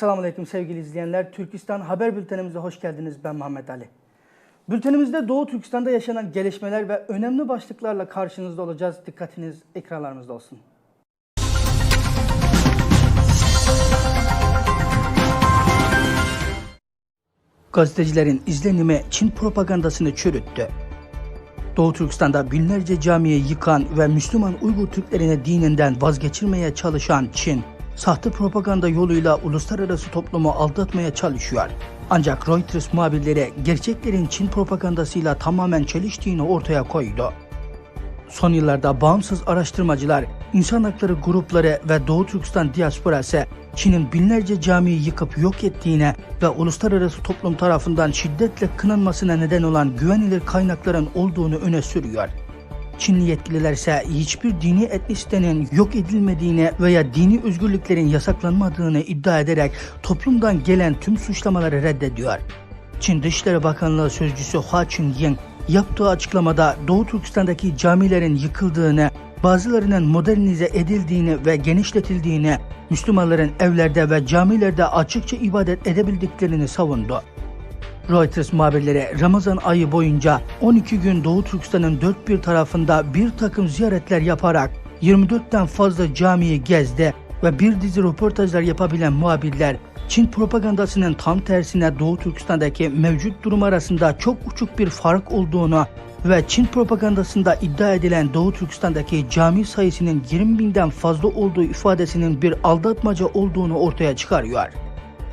Esselamu Aleyküm sevgili izleyenler. Türkistan Haber Bültenimize hoş geldiniz. Ben Muhammed Ali. Bültenimizde Doğu Türkistan'da yaşanan gelişmeler ve önemli başlıklarla karşınızda olacağız. Dikkatiniz ekranlarımızda olsun. Gazetecilerin izlenimi Çin propagandasını çürüttü. Doğu Türkistan'da binlerce camiyi yıkan ve Müslüman Uygur Türklerini dininden vazgeçirmeye çalışan Çin, sahte propaganda yoluyla uluslararası toplumu aldatmaya çalışıyor. Ancak Reuters muhabirleri gerçeklerin Çin propagandasıyla tamamen çeliştiğini ortaya koydu. Son yıllarda bağımsız araştırmacılar, insan hakları grupları ve Doğu Türkistan diasporası Çin'in binlerce camiyi yıkıp yok ettiğine ve uluslararası toplum tarafından şiddetle kınanmasına neden olan güvenilir kaynakların olduğunu öne sürüyor. Çinli yetkililer ise hiçbir dini etnisitenin yok edilmediğini veya dini özgürlüklerin yasaklanmadığını iddia ederek toplumdan gelen tüm suçlamaları reddediyor. Çin Dışişleri Bakanlığı Sözcüsü Hua Chunying yaptığı açıklamada Doğu Türkistan'daki camilerin yıkıldığını, bazılarının modernize edildiğini ve genişletildiğini, Müslümanların evlerde ve camilerde açıkça ibadet edebildiklerini savundu. Reuters muhabirleri Ramazan ayı boyunca 12 gün Doğu Türkistan'ın dört bir tarafında bir takım ziyaretler yaparak 24'ten fazla camiyi gezdi ve bir dizi röportajlar yapabilen muhabirler Çin propagandasının tam tersine Doğu Türkistan'daki mevcut durum arasında çok uçuk bir fark olduğunu ve Çin propagandasında iddia edilen Doğu Türkistan'daki cami sayısının 20 binden fazla olduğu ifadesinin bir aldatmaca olduğunu ortaya çıkarıyor.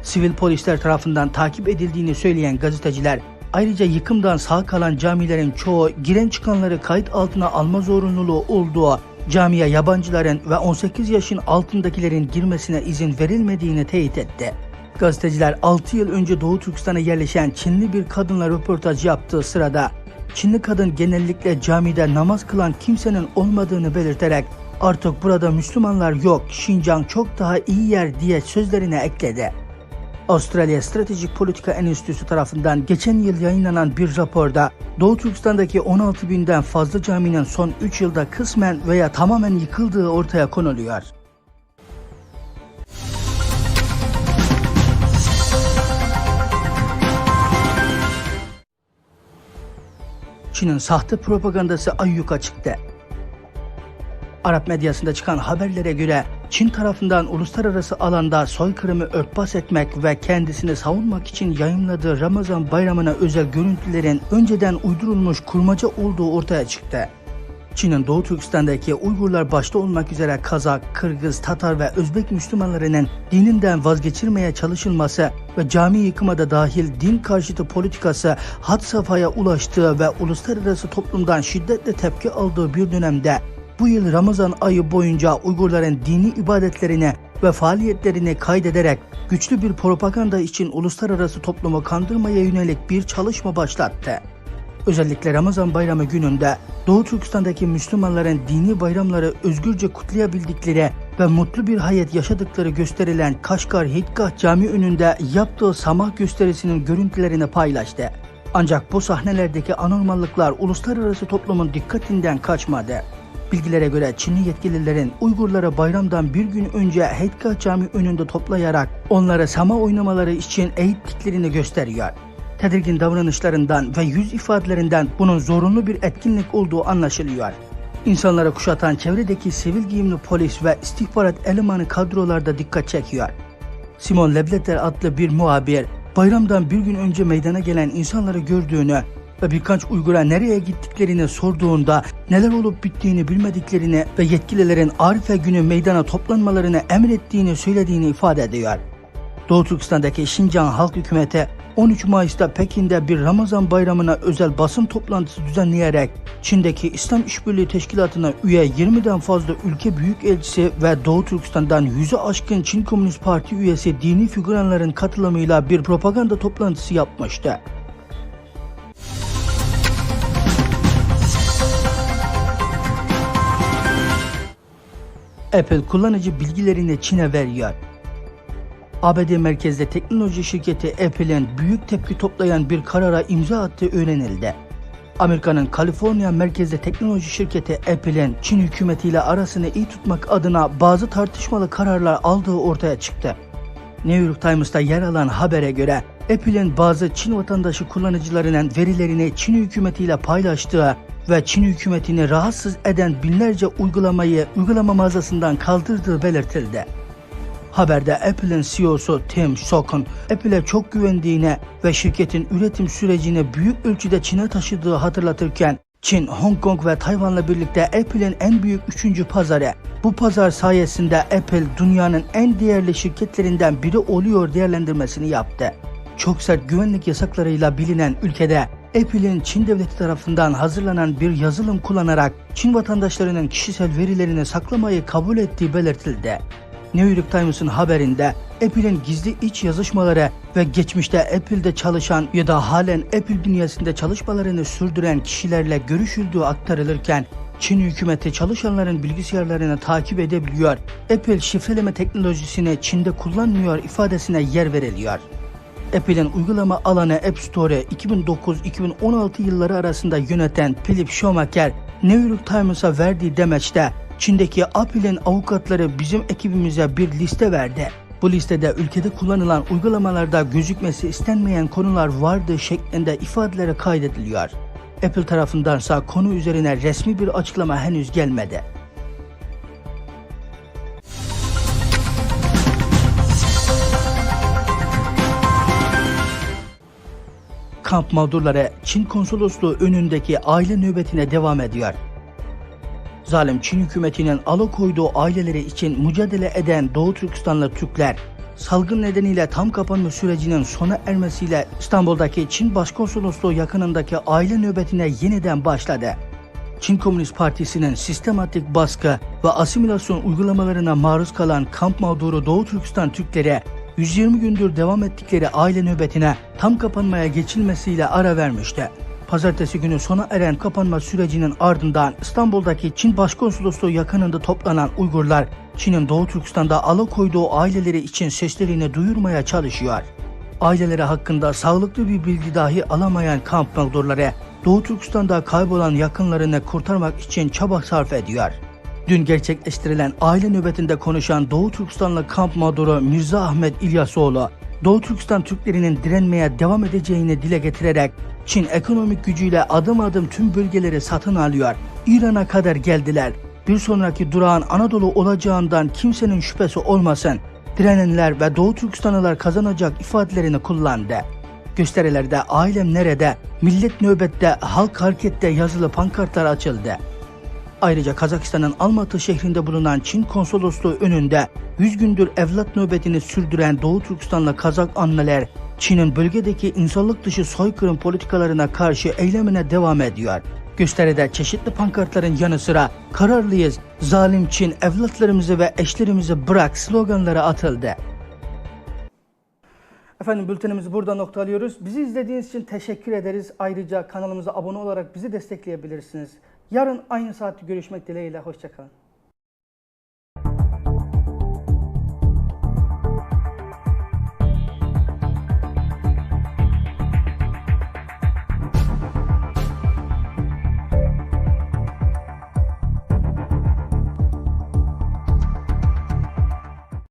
Sivil polisler tarafından takip edildiğini söyleyen gazeteciler, ayrıca yıkımdan sağ kalan camilerin çoğu giren çıkanları kayıt altına alma zorunluluğu olduğu, camiye yabancıların ve 18 yaşın altındakilerin girmesine izin verilmediğini teyit etti. Gazeteciler 6 yıl önce Doğu Türkistan'a yerleşen Çinli bir kadınla röportaj yaptığı sırada Çinli kadın genellikle camide namaz kılan kimsenin olmadığını belirterek artık burada Müslümanlar yok, Şincan çok daha iyi yer diye sözlerine ekledi. Avustralya Stratejik Politika Enstitüsü tarafından geçen yıl yayınlanan bir raporda Doğu Türkistan'daki 16 binden fazla caminin son 3 yılda kısmen veya tamamen yıkıldığı ortaya konuluyor. Çin'in sahte propagandası ayyuka çıktı. Arap medyasında çıkan haberlere göre Çin tarafından uluslararası alanda soykırımı örtbas etmek ve kendisini savunmak için yayınladığı Ramazan bayramına özel görüntülerin önceden uydurulmuş kurmaca olduğu ortaya çıktı. Çin'in Doğu Türkistan'daki Uygurlar başta olmak üzere Kazak, Kırgız, Tatar ve Özbek Müslümanlarının dininden vazgeçirmeye çalışılması ve cami yıkıma da dahil din karşıtı politikası had safhaya ulaştığı ve uluslararası toplumdan şiddetle tepki aldığı bir dönemde bu yıl Ramazan ayı boyunca Uygurların dini ibadetlerini ve faaliyetlerini kaydederek güçlü bir propaganda için uluslararası toplumu kandırmaya yönelik bir çalışma başlattı. Özellikle Ramazan bayramı gününde Doğu Türkistan'daki Müslümanların dini bayramları özgürce kutlayabildikleri ve mutlu bir hayat yaşadıkları gösterilen Kaşgar Hikgah Cami önünde yaptığı samah gösterisinin görüntülerini paylaştı. Ancak bu sahnelerdeki anormallıklar uluslararası toplumun dikkatinden kaçmadı. Bilgilere göre Çinli yetkililerin Uygurları bayramdan bir gün önce Heydgah Cami önünde toplayarak onlara sama oynamaları için eğittiklerini gösteriyor. Tedirgin davranışlarından ve yüz ifadelerinden bunun zorunlu bir etkinlik olduğu anlaşılıyor. İnsanlara kuşatan çevredeki sivil giyimli polis ve istihbarat elemanı kadrolarda dikkat çekiyor. Simon Lebleter adlı bir muhabir, bayramdan bir gün önce meydana gelen insanları gördüğünü ve birkaç Uygur'a nereye gittiklerini sorduğunda neler olup bittiğini bilmediklerini ve yetkililerin Arife günü meydana toplanmalarını emrettiğini söylediğini ifade ediyor. Doğu Türkistan'daki Şincan Halk Hükümeti 13 Mayıs'ta Pekin'de bir Ramazan bayramına özel basın toplantısı düzenleyerek Çin'deki İslam İşbirliği Teşkilatı'na üye 20'den fazla ülke büyükelçisi ve Doğu Türkistan'dan 100'e aşkın Çin Komünist Parti üyesi dini figüranların katılımıyla bir propaganda toplantısı yapmıştı. Apple kullanıcı bilgilerini Çin'e veriyor. ABD merkezli teknoloji şirketi Apple'in büyük tepki toplayan bir karara imza attığı öğrenildi. Amerika'nın Kaliforniya merkezli teknoloji şirketi Apple'in Çin hükümetiyle arasını iyi tutmak adına bazı tartışmalı kararlar aldığı ortaya çıktı. New York Times'ta yer alan habere göre Apple'in bazı Çin vatandaşı kullanıcılarının verilerini Çin hükümetiyle paylaştığı ve Çin hükümetini rahatsız eden binlerce uygulamayı uygulama mağazasından kaldırdığı belirtildi. Haberde Apple'in CEO'su Tim Cook'un Apple'e çok güvendiğine ve şirketin üretim sürecini büyük ölçüde Çin'e taşıdığı hatırlatırken Çin, Hong Kong ve Tayvan'la birlikte Apple'in en büyük üçüncü pazarı. Bu pazar sayesinde Apple dünyanın en değerli şirketlerinden biri oluyor değerlendirmesini yaptı. Çok sert güvenlik yasaklarıyla bilinen ülkede Apple'in Çin devleti tarafından hazırlanan bir yazılım kullanarak Çin vatandaşlarının kişisel verilerini saklamayı kabul ettiği belirtildi. New York Times'ın haberinde Apple'in gizli iç yazışmaları ve geçmişte Apple'de çalışan ya da halen Apple bünyesinde çalışmalarını sürdüren kişilerle görüşüldüğü aktarılırken Çin hükümeti çalışanların bilgisayarlarını takip edebiliyor. Apple şifreleme teknolojisini Çin'de kullanmıyor ifadesine yer veriliyor. Apple'in uygulama alanı App Store'ı 2009-2016 yılları arasında yöneten Philip Schumacher, New York Times'a verdiği demeçte Çin'deki Apple'in avukatları bizim ekibimize bir liste verdi. Bu listede ülkede kullanılan uygulamalarda gözükmesi istenmeyen konular vardı şeklinde ifadelere kaydediliyor. Apple tarafındansa konu üzerine resmi bir açıklama henüz gelmedi. Kamp mağdurları Çin konsolosluğu önündeki aile nöbetine devam ediyor. Zalim Çin hükümetinin alıkoyduğu aileleri için mücadele eden Doğu Türkistanlı Türkler, salgın nedeniyle tam kapanma sürecinin sona ermesiyle İstanbul'daki Çin Başkonsolosluğu yakınındaki aile nöbetine yeniden başladı. Çin Komünist Partisi'nin sistematik baskı ve asimilasyon uygulamalarına maruz kalan kamp mağduru Doğu Türkistan Türkleri 120 gündür devam ettikleri aile nöbetine tam kapanmaya geçilmesiyle ara vermişti. Pazartesi günü sona eren kapanma sürecinin ardından İstanbul'daki Çin Başkonsolosluğu yakınında toplanan Uygurlar, Çin'in Doğu Türkistan'da alıkoyduğu aileleri için seslerini duyurmaya çalışıyor. Aileleri hakkında sağlıklı bir bilgi dahi alamayan kamp mağdurları, Doğu Türkistan'da kaybolan yakınlarını kurtarmak için çaba sarf ediyor. Dün gerçekleştirilen aile nöbetinde konuşan Doğu Türkistanlı kamp mağduru Mirza Ahmet İlyasoğlu, Doğu Türkistan Türklerinin direnmeye devam edeceğini dile getirerek Çin ekonomik gücüyle adım adım tüm bölgeleri satın alıyor. İran'a kadar geldiler. Bir sonraki durağın Anadolu olacağından kimsenin şüphesi olmasın. Direnenler ve Doğu Türkistanlılar kazanacak ifadelerini kullandı. Gösterilerde ailem nerede, millet nöbette, halk harekette yazılı pankartlar açıldı. Ayrıca Kazakistan'ın Almatı şehrinde bulunan Çin konsolosluğu önünde 100 gündür evlat nöbetini sürdüren Doğu Türkistanlı Kazak anneler Çin'in bölgedeki insanlık dışı soykırım politikalarına karşı eylemine devam ediyor. Gösteride çeşitli pankartların yanı sıra kararlıyız, zalim Çin evlatlarımızı ve eşlerimizi bırak sloganları atıldı. Efendim bültenimizi burada noktalıyoruz. Bizi izlediğiniz için teşekkür ederiz. Ayrıca kanalımıza abone olarak bizi destekleyebilirsiniz. Yarın aynı saatte görüşmek dileğiyle. Hoşçakalın.